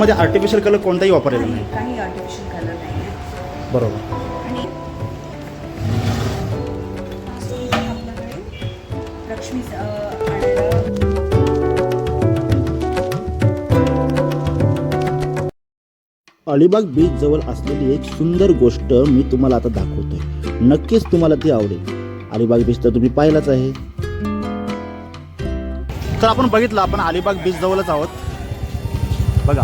याच्यामध्ये artificial colour कोणताही वापरलेला नाही काही आर्टिफिशियल कलर नाही आहे. बरोबर. आणि आपल्याकडे लक्ष्मी अ, आणायला अलिबाग बीच जवळ असलेली एक सुंदर गोष्ट मी तुम्हाला आता दाखवतोय. नक्कीच तुम्हाला ती आवडेल. अलिबाग बीच तर तुम्ही पाहिलाच आहे. तर आपण बघितलं आपण अलिबाग बीच जवळच आहोत. बघा.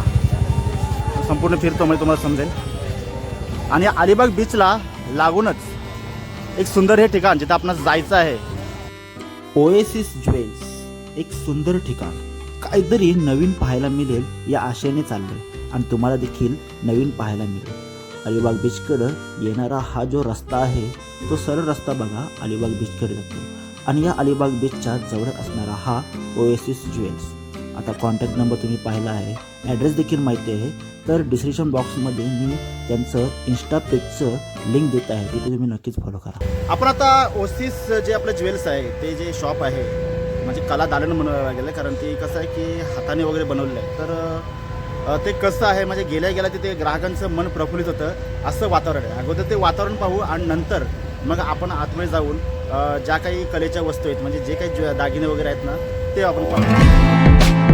संपूर्ण फिरतो म्हणजे तुम्हाला समजेल. आणि या अलिबाग बीचला लागूनच एक सुंदर हे ठिकाण जिथं आपण जायचं आहे. ओएसिस ज्वेल्स एक सुंदर ठिकाण. काहीतरी नवीन पाहायला मिळेल या आशेने चाललंय आणि तुम्हाला देखील नवीन पाहायला मिळेल. अलिबाग बीचकडं येणारा हा जो रस्ता आहे तो सरळ रस्ता बघा अलिबाग बीचकडे जातो. आणि या अलिबाग बीचच्या जवळ असणारा हा ओएसिस ज्वेल्स आता कॉन्टॅक्ट नंबर तुम्ही पाहिला आहे. ॲड्रेस देखील माहिती आहे. तर डिस्क्रिप्शन बॉक्समध्ये मी त्यांचं इन्स्टा पेजचं लिंक देत आहे. तिथे तुम्ही नक्कीच फॉलो करा. आपण आता ओसिस जे आपलं ज्वेल्स आहे ते जे शॉप आहे म्हणजे कला दालन म्हणावं गेलं कारण ते कसं आहे की हाताने वगैरे बनवलेलं आहे. तर अ, ते कसं आहे म्हणजे गेल्या गेल्या तिथे ग्राहकांचं मन प्रफुल्लित होतं असं वातावरण आहे. अगोदर ते वातावरण पाहू आणि नंतर मग आपण आतमध्ये जाऊन अ, ज्या काही कलेच्या वस्तू आहेत म्हणजे जे काही ज्वे- दागिने वगैरे आहेत ना ते आपण पाहू.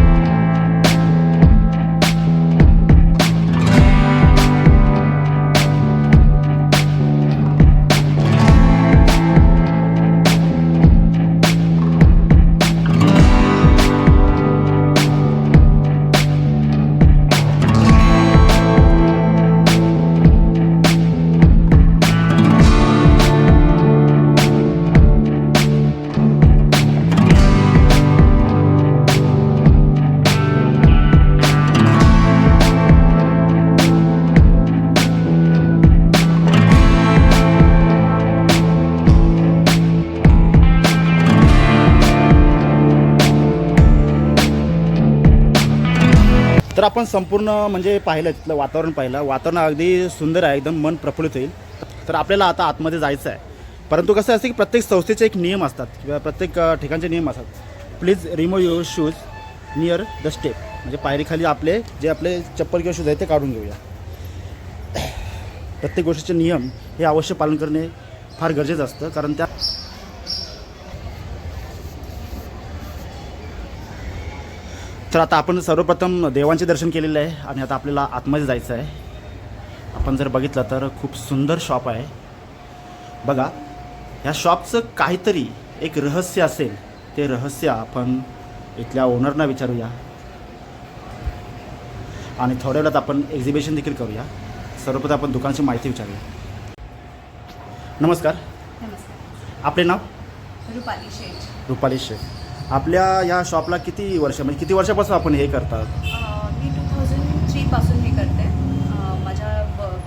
तर आपण संपूर्ण म्हणजे पाहिलं तिथलं वातावरण पाहिलं. वातावरण अगदी सुंदर आहे एकदम मन प्रफुल्लित होईल. तर आपल्याला आता आतमध्ये जायचं आहे. परंतु कसं असतं की प्रत्येक संस्थेचे एक नियम असतात किंवा प्रत्येक ठिकाणचे नियम असतात. Please remove your shoes near the step म्हणजे पायरीखाली आपले जे आपले चप्पल किंवा शूज आहेत ते काढून घेऊया. प्रत्येक गोष्टीचे नियम हे अवश्य पालन करणे फार गरजेचं असतं. कारण त्या तर आता आपण सर्वप्रथम देवांचे दर्शन केलेलं आहे आणि आता आपल्याला आतमध्ये जायचं आहे. आपण जर बघितलं तर खूप सुंदर शॉप आहे. बघा ह्या शॉपचं काहीतरी एक रहस्य असेल. ते रहस्य आपण इथल्या ओनरना विचारूया. आणि थोड्या वेळात आपण एक्झिबिशन देखील करूया. सर्वप्रथम आपण दुकानाची माहिती विचारूया. नमस्कार. नमस्कार. आपले नाव? रुपाली शेठ. रुपाली शेख आपल्या या शॉपला किती वर्ष म्हणजे किती वर्षापासून आपण हे करतात? मी टू थाउजंड थ्रीपासून हे करते. अ, माझ्या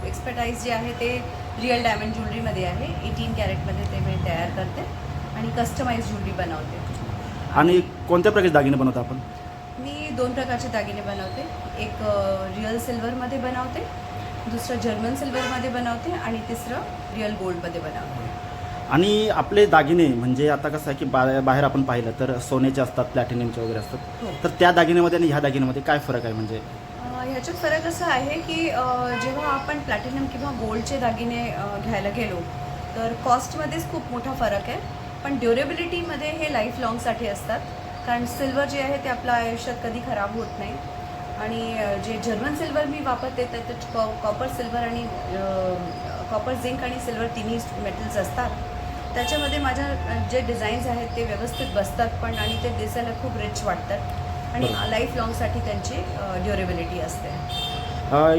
एक्सपर्टाईज जे आहे ते रिअल डायमंड ज्वेलरीमध्ये आहे. एटीन कॅरेटमध्ये ते मी तयार करते आणि कस्टमाइज ज्वेलरी बनवते. आणि कोणत्या प्रकारचे दागिने बनवता आपण? मी दोन प्रकारचे दागिने बनवते. एक रिअल सिल्वरमध्ये बनवते दुसरं जर्मन सिल्वरमध्ये बनवते आणि तिसरं रिअल गोल्डमध्ये बनवते. आणि आपले दागिने म्हणजे आता कसं आहे की बा बाहेर आपण पाहिलं तर सोन्याचे असतात प्लॅटिनियमचे वगैरे असतात. हो. तर त्या दागिन्यामध्ये आणि ह्या दागिन्यामध्ये काय फरक आहे म्हणजे? ह्याच्यात फरक असा आहे की जेव्हा आपण प्लॅटिनम किंवा गोल्डचे दागिने घ्यायला गेलो तर कॉस्टमध्येच खूप मोठा फरक आहे. पण ड्युरेबिलिटीमध्ये हे लाईफ लॉंगसाठी असतात. कारण सिल्वर जे आहे ते आपल्या आयुष्यात कधी खराब होत नाही. आणि जे जर्मन सिल्वर मी वापरते त्याच्यात कॉ कॉपर सिल्वर आणि कॉपर झिंक आणि सिल्वर तिन्ही मेटल्स असतात. त्याच्यामध्ये माझ्या जे डिझाईन्स आहेत ते व्यवस्थित बसतात पण आणि ते दिसायला खूप रिच वाटतात. आणि. लाईफ लॉंगसाठी त्यांची ड्युरेबिलिटी असते.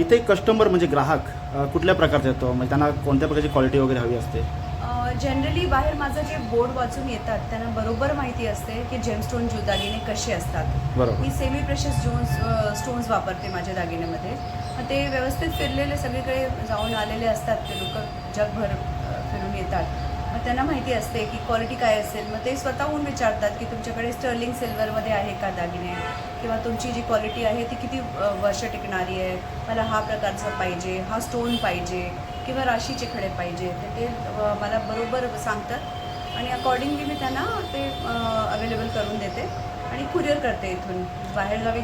इथे कस्टमर म्हणजे ग्राहक कुठल्या प्रकारचा येतो? म्हणजे त्यांना कोणत्या प्रकारची क्वालिटी वगैरे हवी असते? जनरली बाहेर माझं जे बोर्ड वाचून येतात त्यांना बरोबर माहिती असते की जेमस्टोन जु दागिने कसे असतात. मी सेमी प्रेशस जोन्स स्टोन्स वापरते माझ्या दागिन्यामध्ये. ते व्यवस्थित फिरलेले सगळीकडे जाऊन आलेले असतात. ते लोक जगभर फिरून येतात. मग त्यांना माहिती असते की क्वालिटी काय असेल. मग ते स्वतःहून विचारतात की तुमच्याकडे स्टर्लिंग सिल्वरमध्ये आहे का दागिने? किंवा तुमची जी क्वालिटी आहे ती किती वर्ष टिकणारी आहे? मला हा प्रकारचा पाहिजे हा स्टोन पाहिजे किंवा राशीचे खडे पाहिजे. तर ते मला बरोबर सांगतात. आणि अकॉर्डिंगली मी त्यांना ते अवेलेबल करून देते. आणि कुरिअर करते इथून. बाहेरगावी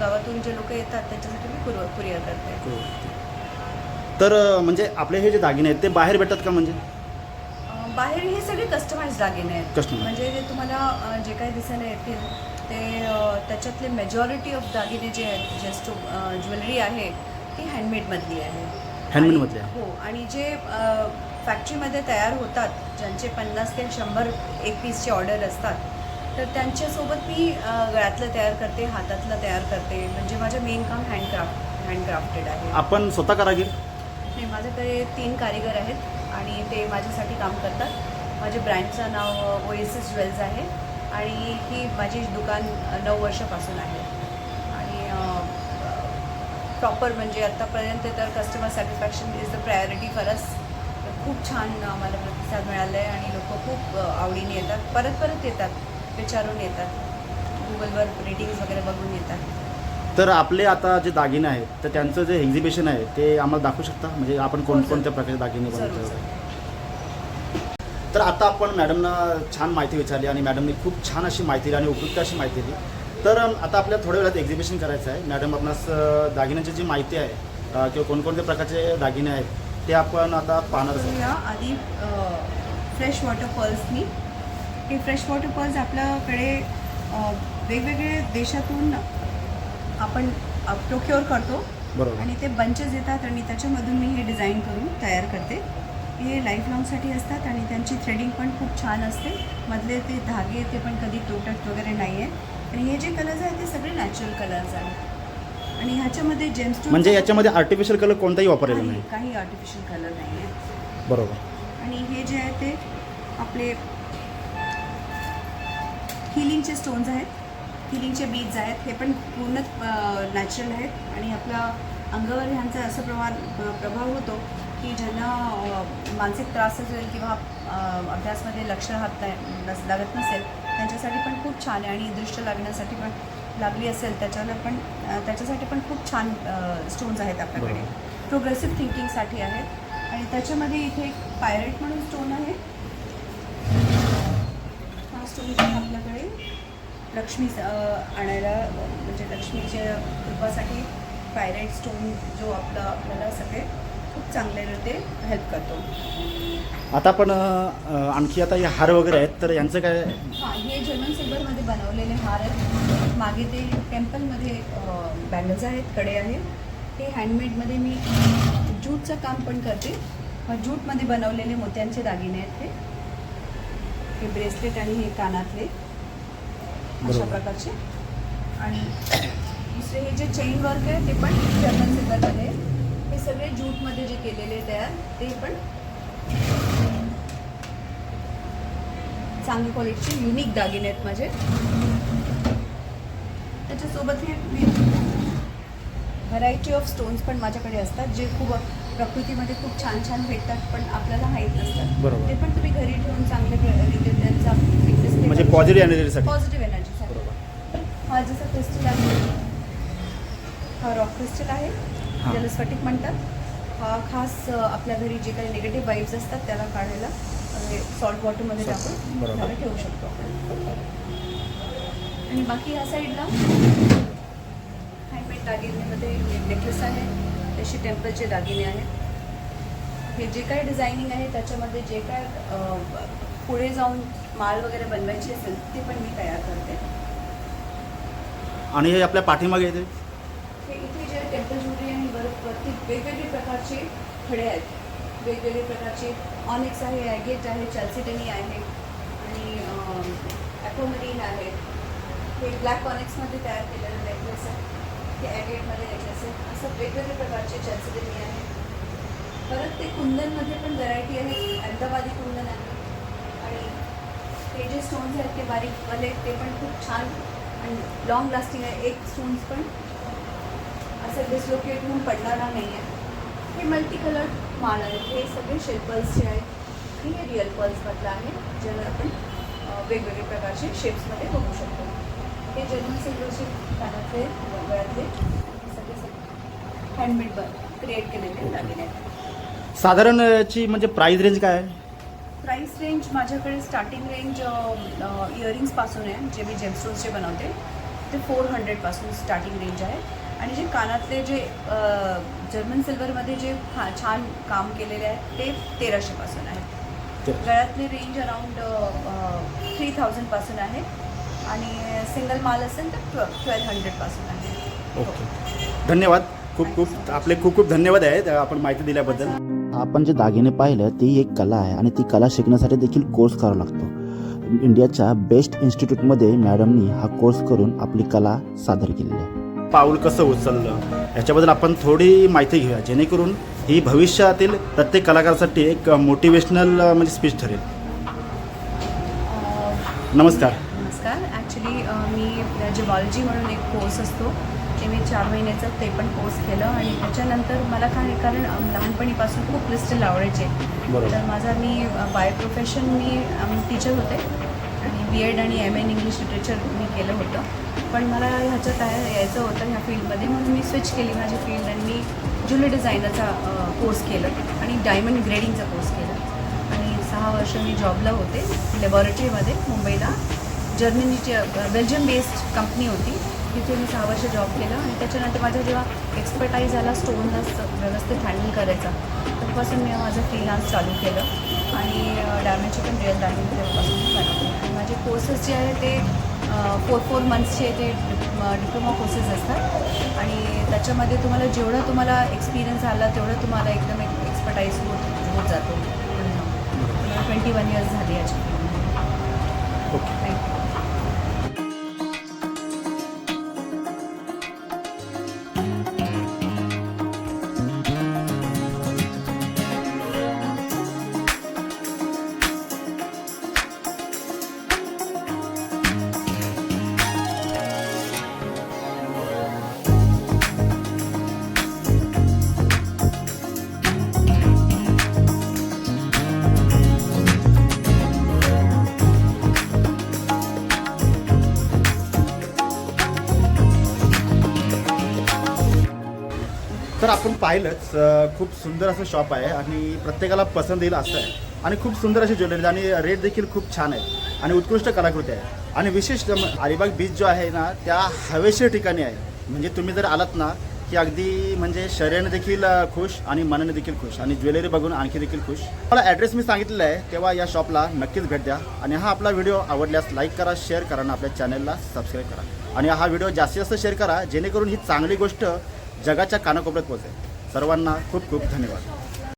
गावातून जे लोक येतात त्याच्यासाठी मी कुर कुरिअर करते. तर म्हणजे आपले हे जे दागिने आहेत ते बाहेर भेटतात का म्हणजे? बाहेर हे सगळे कस्टमाइज दागिने आहेत. म्हणजे जे तुम्हाला अ, जे काही दिसायला येतील ते अ, त्याच्यातले मेजॉरिटी ऑफ दागिने जे आहेत जस्ट ज्वेलरी आहे ती हँडमेडमधली आहे. Handmade आणि- मधली आहे. हो आणि जे अ, फॅक्टरीमध्ये तयार होतात ज्यांचे पन्नास ते शंभर एक पीसचे ऑर्डर असतात तर त्यांच्यासोबत मी अ, गळ्यातलं तयार करते हातातलं तयार करते. म्हणजे माझं मेन काम हँडक्राफ्ट हँडक्राफ्टेड आहे. आपण स्वतः करागीर नाही माझ्याकडे तीन कारिगर आहेत. आणि ते माझ्यासाठी काम करतात. माझ्या ब्रँडचं नाव ओएसिस ज्वेल्स आहे. आणि ही माझी दुकान नऊ वर्षापासून आहे. आणि प्रॉपर म्हणजे आत्तापर्यंत तर customer satisfaction is the priority for us खूप छान मला प्रतिसाद मिळाला आहे आणि लोक खूप आवडीने येतात. परत परत येतात. विचारून येतात. गुगलवर रेटिंग्स वगैरे बघून येतात. तर आपले आता जे दागिने आहेत तर त्यांचं जे एक्झिबिशन आहे ते आम्हाला दाखवू शकता? म्हणजे आपण हो, कोणकोणत्या प्रकारचे दागिने बनवतो तर आता आपण मॅडमना छान माहिती विचारली आणि मॅडमने खूप छान अशी माहिती दिली आणि उपयुक्त अशी माहिती दिली. तर आता आपल्याला थोड्या वेळात एक्झिबिशन करायचं आहे. मॅडम आपणास दागिन्यांची जी माहिती आहे किंवा कोणकोणत्या प्रकारचे दागिने आहेत ते आपण आता पाहणार आहोत. आधी फ्रेश वॉटर पर्ल्सनी हे फ्रेश वॉटर पर्ल्स आपल्याकडे वेगवेगळे देशातून आपण प्रोक्युअर करतो बरोबर. आणि ते बंचेस येतात आणि त्याच्यामधून मी हे डिझाईन करून तयार करते. हे लाईफ लॉंगसाठी असतात आणि त्यांची थ्रेडिंग पण खूप छान असते. मधले ते धागे ते पण कधी तुटत वगैरे नाही आहे आणि हे जे कलर्स आहेत ते सगळे नॅचरल कलर्स आहेत. आणि ह्याच्यामध्ये जेम्स म्हणजे याच्यामध्ये आर्टिफिशियल कलर कोणताही वापरलेला नाही काही आर्टिफिशियल कलर नाही आहे बरोबर. आणि हे जे आहे ते आपले हिलिंगचे स्टोन्स आहेत. हिलिंगचे बीड्स आहेत हे पण पूर्ण नॅचरल आहेत. आणि आपल्या अंगावर ह्यांचा असं प्रमाण प्रभाव होतो की ज्यांना मानसिक त्रास असेल किंवा अभ्यासमध्ये लक्ष राहत नाही लागत नसेल त्यांच्यासाठी पण खूप छान आहे. आणि दृष्ट लागण्यासाठी पण लागली असेल त्याच्याला पण त्याच्यासाठी पण खूप छान स्टोन्स आहेत आपल्याकडे. प्रोग्रेसिव्ह थिंकिंगसाठी आहेत. आणि त्याच्यामध्ये इथे एक पायरेट म्हणून स्टोन आहे. हा स्टोन आपल्याकडे. लक्ष्मी आणायला म्हणजे लक्ष्मीच्या रूपासाठी पायरेट स्टोन जो आपला आपल्याला सगळे खूप चांगले ते हेल्प करतो. आता आपण अ, आणखी आता हे हार वगैरे आहेत तर यांचं काय? हां हे जर्मन सिल्वरमध्ये बनवलेले हार आहेत. मागे ते टेम्पलमध्ये बँगल्स आहेत कडे आहेत. हे हँडमेडमध्ये मी ज्यूटचं काम पण करते. मग ज्यूटमध्ये बनवलेले मोत्यांचे दागिने आहेत हे. हे ब्रेसलेट आणि हे कानातले. अशा. प्रकारचे आणि दुसरे हे जे चेन वर्क आहे ते पण जर्मन सिल्वरमध्ये आहे. हे सगळे ज्यूटमध्ये जे केलेले तयार ते पण चांगली क्वालिटीचे युनिक दागिने आहेत माझे त्याच्यासोबत हे व्हरायटी ऑफ स्टोन्स पण माझ्याकडे असतात जे खूप प्रकृतीमध्ये खूप छान छान भेटतात पण आपल्याला माहीत नसतात. ते पण तुम्ही घरी ठेवून चांगले प्र- रीते त्यांचा म्हणजे पॉझिटिव्ह. एनर्जीसाठी पॉझिटिव्ह बरोबर हा जसा क्रिस्टल आहे. हा रॉक क्रिस्टल आहे. ज्याला स्फटिक म्हणतात. हा खास आपल्या घरी जे काही निगेटिव्ह वाईब्स असतात त्याला काढायला सॉल्ट वॉटरमध्ये टाकून. त्याला ठेवू शकतो आणि बाकी ह्या साईडला हँडमेड दागिन्यामध्ये नेकलेस आहे. तशी टेम्पलचे दागिने आहेत. हे जे काही डिझायनिंग आहे त्याच्यामध्ये जे काय पुढे जाऊन माळ वगैरे बनवायची असेल ते पण मी तयार करते. आणि हे आपल्या पाठीमागे येते. इथे जे टेम्पल ज्वेलरी आणि वर वरती वेगवेगळे प्रकारचे खडे आहेत. वेगवेगळे प्रकारचे ऑनिक्स आहे ॲगेट आहे चॅल्सिटनी आहे आणि ॲकोमरीन आहे. हे ब्लॅक ऑनिक्समध्ये तयार केलेलं नेकलेस आहे. ते ॲगेटमध्ये नेकलेस आहे. असं वेगवेगळे प्रकारचे चॅल्सिटनी आहे. परत ते कुंदनमध्ये पण व्हरायटी आहे. अहमदाबादी कुंदन आहे. आणि ते जे स्टोन्स आहेत ते बारीकवाले ते पण खूप छान आणि लॉंग लास्टिंग आहे एक स्टोन्स पण. असं डिसलोकेट होऊन पडणारा नाही आहे हे मल्टी कलर माळ आहेत. हे सगळे शेप पल्सचे आहेत. आणि हे रिअल पल्समधलं आहे ज्याला आपण वेगवेगळे प्रकारचे शेप्समध्ये बघू शकतो. हे जर्मन सिल्वरचे कानातले गळ्यातले सगळे सगळे हँडमेड क्रिएट केलेले दागिने आहेत. साधारण याची म्हणजे प्राईस रेंज काय आहे? प्राईस रेंज माझ्याकडे स्टार्टिंग रेंज इयरिंग्सपासून आहे जे मी जेमस्टोन्सचे बनवते ते फोर हंड्रेडपासून स्टार्टिंग रेंज आहे. आणि जे कानातले जे जर्मन सिल्वरमध्ये जे खा छान काम केलेले आहे ते तेराशेपासून आहे. गळ्यातली रेंज अराउंड थ्री थाउजंडपासून आहे. आणि सिंगल माल असेल तर ट्वे ट्वेल्व हंड्रेडपासून आहे. ओके धन्यवाद. खूप खूप आपले खूप खूप धन्यवाद आहेत आपण माहिती दिल्याबद्दल. आपण जे दागिने पाहिलं ती एक कला आहे आणि ती कला शिकण्यासाठी देखील कोर्स करावा लागतो. इंडियाच्या बेस्ट इन्स्टिट्यूटमध्ये मॅडमनी हा कोर्स करून आपली कला सादर केलेली आहे. पाऊल कसं उचललं? याच्याबद्दल आपण थोडी माहिती घेऊया. जेणेकरून ही भविष्यातील प्रत्येक कलाकारासाठी एक मोटिवेशनल म्हणजे स्पीच ठरेल. नमस्कार. नमस्कार. ॲक्च्युली मी जिवॉलॉजी म्हणून एक कोर्स असतो. ते मी चार महिन्याचं ते पण कोर्स केलं आणि त्याच्यानंतर मला काय कारण लहानपणीपासून खूप क्रिस्टल आवडायचे. तर माझा मी बाय प्रोफेशन मी टीचर होते. आणि बी एड आणि एम एन इंग्लिश लिटरेचर मी केलं होतं. पण मला ह्याच्यात यायचं होतं ह्या फील्डमध्ये म्हणून मी स्विच केली माझी फील्ड आणि मी ज्वेलरी डिझायनरचा कोर्स केलं आणि डायमंड ग्रेडिंगचा कोर्स केला. आणि सहा वर्ष मी जॉबला होते लॅबॉरेटरीमध्ये मुंबईला. जर्मनीची बेल्जियम बेस्ड कंपनी होती. तिथे मी सहा वर्ष जॉब केला आणि त्याच्यानंतर माझा जेव्हा एक्सपर्टाईज आला स्टोनला व्यवस्थित हँडल करायचा तेव्हापासून मी माझं फ्रीलान्स चालू केलं आणि डॅमेजची पण रिअल डायमंड तेव्हापासून मी बनवते आणि माझे कोर्सेस जे आहे ते फोर फोर मंथ्सचे ते डिप्लोमा कोर्सेस असतात आणि त्याच्यामध्ये तुम्हाला जेवढं तुम्हाला एक्सपिरियन्स आला तेवढं तुम्हाला एकदम एक एक्सपर्टाईज होत होत जातो. ट्वेंटी वन इयर्स झाली याची. आपण पाहिलंच खूप सुंदर असं शॉप आहे आणि प्रत्येकाला पसंत येईल असं आहे. आणि खूप सुंदर अशी ज्वेलरी आणि रेट देखील खूप छान आहे. आणि उत्कृष्ट कलाकृती आहे. आणि विशेष म- अलिबाग बीच जो आहे ना त्या हवेशीर ठिकाणी आहे. म्हणजे तुम्ही जर आलात ना की अगदी म्हणजे शरीराने देखील अ, खुश आणि मनाने देखील खुश आणि ज्वेलरी बघून आणखी देखील खुश. मला ॲड्रेस मी सांगितलेला आहे तेव्हा या शॉपला नक्कीच भेट द्या. आणि हा आपला व्हिडिओ आवडल्यास लाईक करा शेअर करा आणि आपल्या चॅनलला सबस्क्राईब करा. आणि हा व्हिडिओ जास्तीत जास्त शेअर करा जेणेकरून ही चांगली गोष्ट जगाच्या कानाकोपऱ्यात पोहोचेल. सर्वांना खूप खूप धन्यवाद.